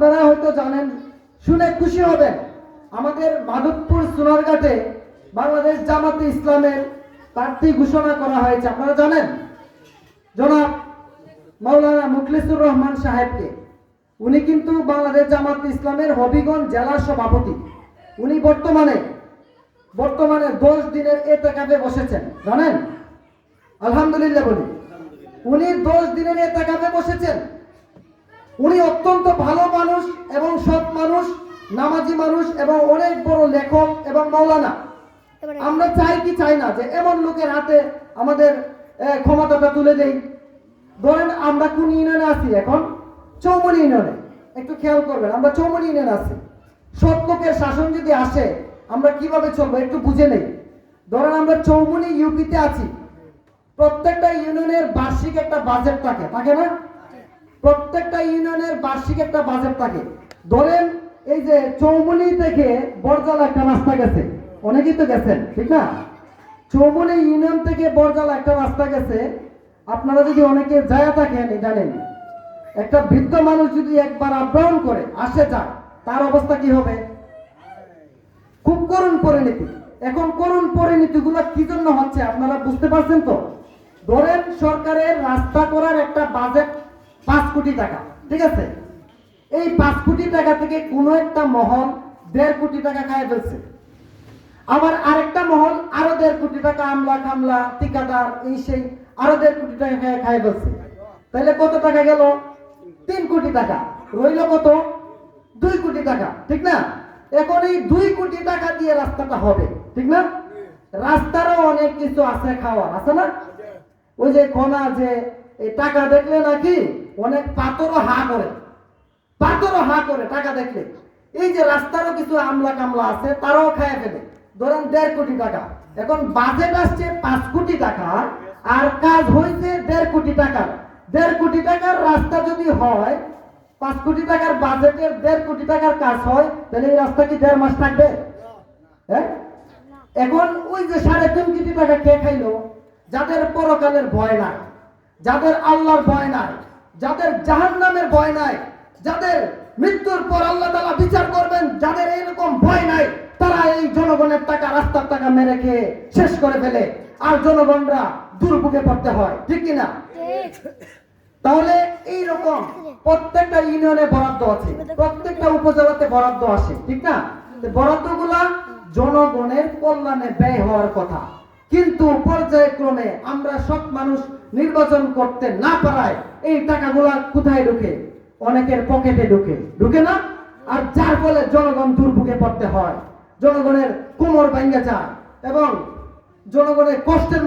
আপনারা হয়তো জানেন, শুনে খুশি হবেন, আমাদের মাধবপুর সোনারঘাটে বাংলাদেশ জামাতে ইসলামের প্রার্থী ঘোষণা করা হয়েছে। আপনারা জানেন? জনাব মাওলানা মুখলিসুর রহমান সাহেবকে। উনি কিন্তু বাংলাদেশ জামাত ইসলামের হবিগঞ্জ জেলা সভাপতি। উনি বর্তমানে বর্তমানে দশ দিনের এতেকাবে বসেছেন। জানেন? আলহামদুলিল্লাহ বলি। উনি দশ দিনের এতেকাবে বসেছেন। উনি অত্যন্ত ভালো মানুষ এবং সৎ মানুষ নামাজি মানুষ এবং অনেক বড় লেখক এবং মাওলানা। আমরা চাই কি চাই না যে এমন লোকের হাতে আমাদের ক্ষমতাটা তুলে দেই। ধরেন আমরা কোন ইউনিয়নে আছি এখন? চৌমনি ইউনিয়নে। একটু খেয়াল করবেন আমরা চৌমনি ইউনিয়নে আছি। সৎ লোকের শাসন যদি আসে আমরা কীভাবে চলবো একটু বুঝে নেই। ধরেন আমরা চৌমনি ইউপিতে আছি। প্রত্যেকটা ইউনিয়নের বার্ষিক একটা বাজেট থাকে থাকে না? প্রত্যেকটা ইউনিয়নের বার্ষিক একটা বাজেট থাকে। ধরেন, এই যে চৌমনি থেকে বরজালা একটা রাস্তা গেছে। অনেকেই তো গেছেন, ঠিক না? চৌমনি ইউনিয়ন থেকে বরজালা একটা রাস্তা গেছে। আপনারা যদি অনেকে যায় থাকেন জানেন, একটা বৃদ্ধ মানুষ যদি একবার আপডাউন করে, আসে যায় তার অবস্থা কি হবে? খুব করুণ পরিণতি। এখন করুণ পরিণতিগুলো কি জন্য হচ্ছে, আপনারা বুঝতে পারছেন তো? ধরেন, সরকারের রাস্তা করার একটা বাজেট পাঁচ কোটি টাকা, ঠিক আছে? এই পাঁচ কোটি টাকা থেকে কোনো একটা মহল দেড় কোটি টাকা খায় ফেলছে। আবার আরেকটা মহল আরও দেড় কোটি টাকা আমলা কামলা ঠিকাদার এই সেই আরও দেড় কোটি টাকা খায় খায় ফেলছে। তাহলে কত টাকা গেল? তিন কোটি টাকা। রইল কত? দুই কোটি টাকা, ঠিক না? এখন এই দুই কোটি টাকা দিয়ে রাস্তাটা হবে, ঠিক না? রাস্তারও অনেক কিছু আছে খাওয়ার, আছে না? ওই যে কোনা যে এই টাকা দেখলে নাকি অনেক পাথরও হা করে, পাথরও হা করে টাকা দেখলে। এই যে রাস্তারও কিছু আমলা কামলা আছে, তারাও খায় ফেলে। ধরেন দেড় কোটি টাকা। এখন বাজেট আসছে পাঁচ কোটি টাকা, আর কাজ হয়েছে দেড় কোটি টাকার। দেড় কোটি টাকার রাস্তা যদি হয়, পাঁচ কোটি টাকার বাজেটের দেড় কোটি টাকার কাজ হয়, তাহলে এই রাস্তা কি দেড় মাস থাকবে? হ্যাঁ? এখন ওই যে সাড়ে তিন কোটি টাকা কে খাইলো? যাদের পরকালের ভয় নাই। যাদের আল্লাহর ভয় নাই, যাদের জাহান্নামের ভয় নাই, যাদের মৃত্যুর পর আল্লাহ তালা বিচার করবেন, যাদের এইরকম ভয় নাই, তারা এই জনগণের টাকা, রাস্তার টাকা মেরে খেয়ে শেষ করে ফেলে। আর জনগণরা দুর্ভোগে পড়তে হয়, ঠিক কিনা? তাহলে এই রকম প্রত্যেকটা ইউনিয়নে বরাদ্দ আছে, প্রত্যেকটা উপজেলাতে বরাদ্দ আছে, ঠিক না? বরাদ্দগুলা জনগণের কল্যাণে ব্যয় হওয়ার কথা। কিন্তু পর্যায়ক্রমে আমরা সব মানুষ নির্বাচন করতে না পারায় এই টাকাগুলা কোথায় ঢুকে? অনেকের পকেটে ঢুকে। ঢুকে না? আর যার ফলে জনগণ দুর্ভোগে পড়তে হয়। জনগণের কোমর ভাঙ্গা যায় এবং জনগণের কষ্টের